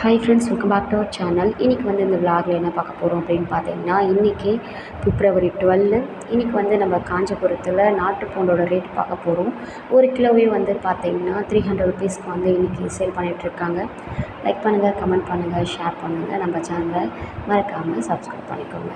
Hi friends welcome back to our channel இன்றைக்கி வந்து இந்த விளாகில் என்ன பார்க்க போகிறோம் அப்படின்னு பார்த்தீங்கன்னா இன்றைக்கி பிப்ரவரி டுவெல்லு இன்றைக்கி வந்து நம்ம காஞ்சிபுரத்தில் நாட்டு பூண்டோட ரேட் பார்க்க போகிறோம் ஒரு கிலோவே வந்து பார்த்தீங்கன்னா த்ரீ ஹண்ட்ரட் ருபீஸ்க்கு வந்து இன்றைக்கி சேல் பண்ணிகிட்ருக்காங்க லைக் பண்ணுங்கள் கமெண்ட் பண்ணுங்கள் ஷேர் பண்ணுங்கள் நம்ம சேனலை மறக்காமல் சப்ஸ்கிரைப் பண்ணிக்கோங்க.